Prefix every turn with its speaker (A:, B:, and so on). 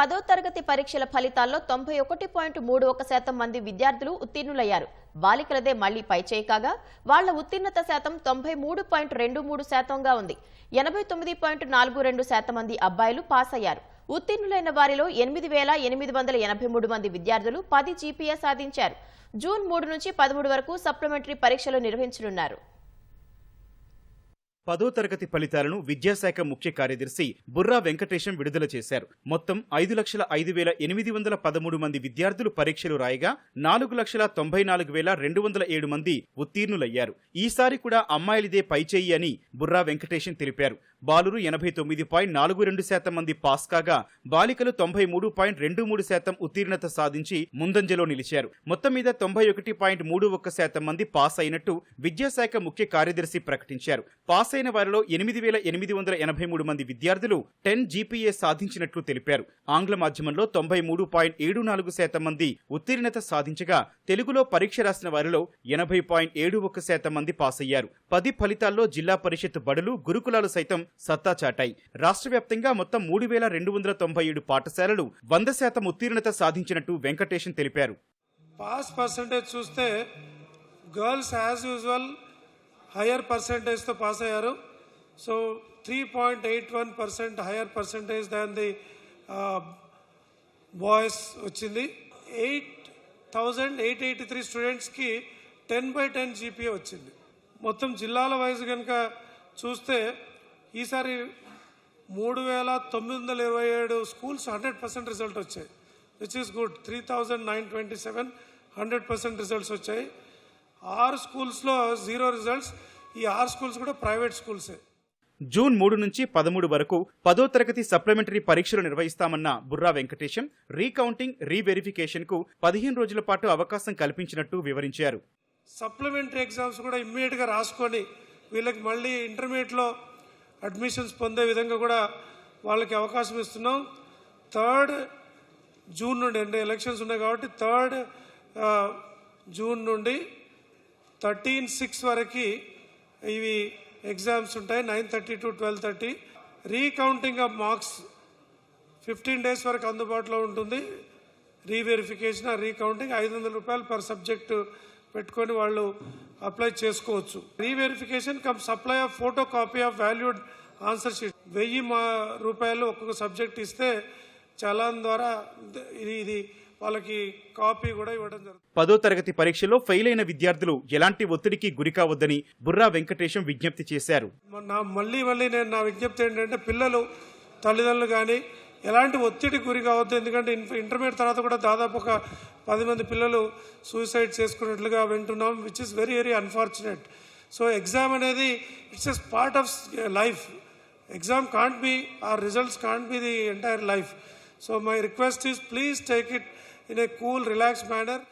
A: పదో తరగతి పరీక్షల ఫలితాల్లో తొంభై ఒకటి పాయింట్ మూడు ఒక శాతం మంది విద్యార్థులు ఉత్తీర్ణులయ్యారు. బాలికలదే మళ్ళీ పైచేయి కాగా వాళ్ళ ఉత్తీర్ణత శాతం తొంభై మూడు పాయింట్ రెండు మూడు శాతంగా ఉంది. ఎనభై తొమ్మిది పాయింట్ నాలుగు రెండు శాతం మంది అబ్బాయిలు పాస్ అయ్యారు ఉత్తీర్ణులైన వారిలో ఎనిమిది వేల ఎనిమిది వందల ఎనభై మూడు మంది విద్యార్థులు పది జీపీఏ సాధించారు. జూన్ మూడు నుంచి పదమూడు వరకు సప్లిమెంటరీ పరీక్షలు నిర్వహించనున్నారు.
B: పదో తరగతి ఫలితాలను విద్యాశాఖ ముఖ్య కార్యదర్శి బుర్రా వెంకటేశం విడుదల చేశారు. మొత్తం ఐదు లక్షల ఐదు వేల ఎనిమిది వందల పదమూడు మంది విద్యార్థులు పరీక్షలు రాయగా నాలుగు లక్షల తొంభై నాలుగు వేల రెండు వందల ఏడు మంది ఉత్తీర్ణులయ్యారు. ఈసారి కూడా అమ్మాయిలదే పైచేయి అని బుర్రా వెంకటేశం తెలిపారు. బాలురు ఎనభై తొమ్మిది పాయింట్ నాలుగు రెండు శాతం మంది పాస్ కాగా బాలికలు తొంభై మూడు పాయింట్ రెండు మూడు శాతం ఉత్తీర్ణత సాధించి ముందంజలో నిలిచారు. మొత్తం మీద తొంభై ఒకటి పాయింట్ మూడు ఒక్క శాతం మంది పాస్ అయినట్టు విద్యాశాఖ ముఖ్య కార్యదర్శి ప్రకటించారు. పాస్ అయిన వారిలో ఎనిమిది వేల ఎనిమిది వందల ఎనభై మూడు మంది విద్యార్థులు టెన్ జీపీఏ సాధించినట్లు తెలిపారు. ఆంగ్ల మాధ్యమంలో తొంభై మూడు పాయింట్ ఏడు నాలుగు శాతం మంది ఉత్తీర్ణత సాధించగా తెలుగులో పరీక్ష రాసిన వారిలో ఎనభై పాయింట్ ఏడు ఒక్క శాతం మంది పాస్ అయ్యారు. పది ఫలితాల్లో జిల్లా పరిషత్ బడులు గురుకులాలు సైతం సత్తా చాటాయి. రాష్ట్ర వ్యాప్తంగా మొత్తం మూడు వేల రెండు వందల తొంభై ఏడు పాఠశాలలు వంద శాతం ఉత్తీర్ణత సాధించినట్టు వెంకటేషన్ తెలిపారు.
C: పాస్ పర్సంటేజ్ చూస్తే గర్ల్స్ యాజ్ యూజువల్ హయ్యర్ పర్సంటేజ్తో పాస్ అయ్యారు. So three point eight one percent higher percentage than the boys వచ్చింది. Eight thousand eight eighty three స్టూడెంట్స్కి టెన్ బై టెన్ జీపీఏ వచ్చింది. మొత్తం జిల్లాల వైజ్ కనుక చూస్తే ఈసారి మూడు వేల తొమ్మిది వందల ఇరవై ఏడు స్కూల్స్ హండ్రెడ్ పర్సెంట్ రిజల్ట్ వచ్చాయి. Which is good three thousand nine twenty seven hundred percent results వచ్చాయి. ఆరు స్కూల్స్లో జీరో రిజల్ట్స్ ఈ ఆరు స్కూల్స్ కూడా ప్రైవేట్ స్కూల్సే.
B: జూన్ మూడు నుంచి పదమూడు వరకు పదో తరగతి సప్లిమెంటరీ పరీక్షలు నిర్వహిస్తామన్న బుర్రా వెంకటేశం రీకౌంటింగ్ రీవెరిఫికేషన్కు పదిహేను రోజుల పాటు అవకాశం కల్పించినట్టు వివరించారు.
C: సప్లిమెంటరీ ఎగ్జామ్స్ కూడా ఇమ్మీడియట్గా రాసుకొని వీళ్ళకి మళ్ళీ ఇంటర్మీడియట్లో అడ్మిషన్స్ పొందే విధంగా కూడా వాళ్ళకి అవకాశం ఇస్తున్నాం. థర్డ్ జూన్ నుండి అంటే ఎలక్షన్స్ ఉన్నాయి కాబట్టి థర్డ్ జూన్ నుండి థర్టీన్ సిక్స్ వరకు ఇవి ఎగ్జామ్స్ ఉంటాయి. Nine thirty to twelve thirty. Recounting of marks fifteen days వరకు అందుబాటులో ఉంటుంది. రీవెరిఫికేషన్ రీకౌంటింగ్ ఐదు వందల రూపాయలు పర్ సబ్జెక్టు పెట్టుకొని వాళ్ళు అప్లై చేసుకోవచ్చు. Reverification cum supply of photo copy of valued answer sheet వెయ్యి మా రూపాయలు ఒక్కొక్క సబ్జెక్ట్ ఇస్తే చలాన్ ద్వారా ఇది ఇది వాళ్ళకి కాపీ కూడా ఇవ్వడం జరుగుతుంది.
B: పదో తరగతి పరీక్షలో ఫెయిల్ అయిన విద్యార్థులు ఎలాంటి ఒత్తిడికి గురి కావద్దని బుర్రా వెంకటేశం విజ్ఞప్తి చేశారు.
C: నా మళ్ళీ మళ్ళీ నేను నా విజ్ఞప్తి ఏంటంటే పిల్లలు తల్లిదండ్రులు కానీ ఎలాంటి ఒత్తిడి గురి కావద్దు. ఎందుకంటే ఇన్- ఇంటర్మీడియట్ తర్వాత కూడా దాదాపు ఒక పది మంది పిల్లలు సూసైడ్ చేసుకున్నట్లుగా వింటున్నాం which is very very unfortunate so exam అనేది it's as part of life exam can't be or results can't be the entire life so my request is please take it in a cool relax manner